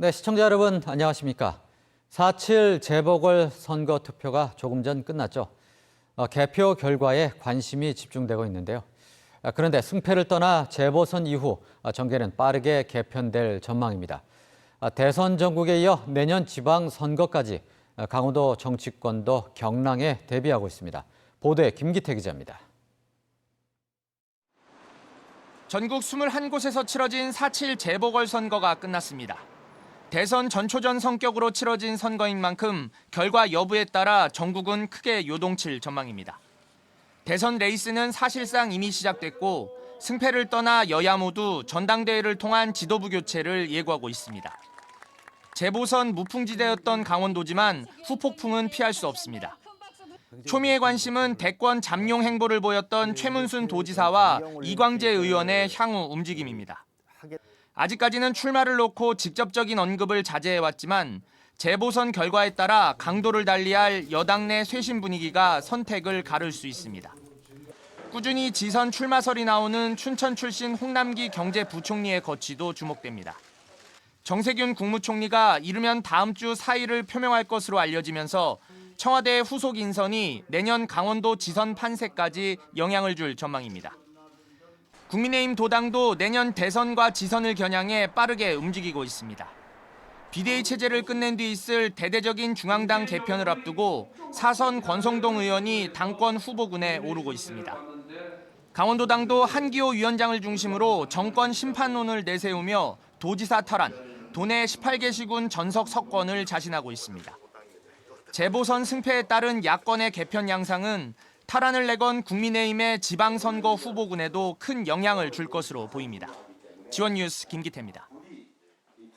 네, 시청자 여러분 안녕하십니까? 4.7 재보궐 선거 투표가 조금 전 끝났죠. 어, 개표 결과에 관심이 집중되고 있는데요. 아, 그런데 승패를 떠나 재보선 이후 아, 정계는 빠르게 개편될 전망입니다. 아, 대선 전국에 이어 내년 지방 선거까지 아, 강원도 정치권도 경랑에 대비하고 있습니다. 보도에 김기태 기자입니다. 전국 21곳에서 치러진 4.7 재보궐선거가 끝났습니다. 대선 전초전 성격으로 치러진 선거인 만큼 결과 여부에 따라 전국은 크게 요동칠 전망입니다. 대선 레이스는 사실상 이미 시작됐고 승패를 떠나 여야 모두 전당대회를 통한 지도부 교체를 예고하고 있습니다. 재보선 무풍지대였던 강원도지만 후폭풍은 피할 수 없습니다. 초미의 관심은 대권 잠룡 행보를 보였던 최문순 도지사와 이광재 의원의 향후 움직임입니다. 아직까지는 출마를 놓고 직접적인 언급을 자제해왔지만 재보선 결과에 따라 강도를 달리할 여당 내 쇄신 분위기가 선택을 가를 수 있습니다. 꾸준히 지선 출마설이 나오는 춘천 출신 홍남기 경제부총리의 거취도 주목됩니다. 정세균 국무총리가 이르면 다음 주 4일을 표명할 것으로 알려지면서 청와대 후속 인선이 내년 강원도 지선 판세까지 영향을 줄 전망입니다. 국민의힘 도당도 내년 대선과 지선을 겨냥해 빠르게 움직이고 있습니다. 비대위 체제를 끝낸 뒤 있을 대대적인 중앙당 개편을 앞두고 사선 권성동 의원이 당권 후보군에 오르고 있습니다. 강원도당도 한기호 위원장을 중심으로 정권 심판론을 내세우며 도지사 탈환, 도내 18개 시군 전석 석권을 자신하고 있습니다. 재보선 승패에 따른 야권의 개편 양상은 탈환을 내건 국민의힘의 지방선거 후보군에도 큰 영향을 줄 것으로 보입니다. 지원 뉴스 김기태입니다.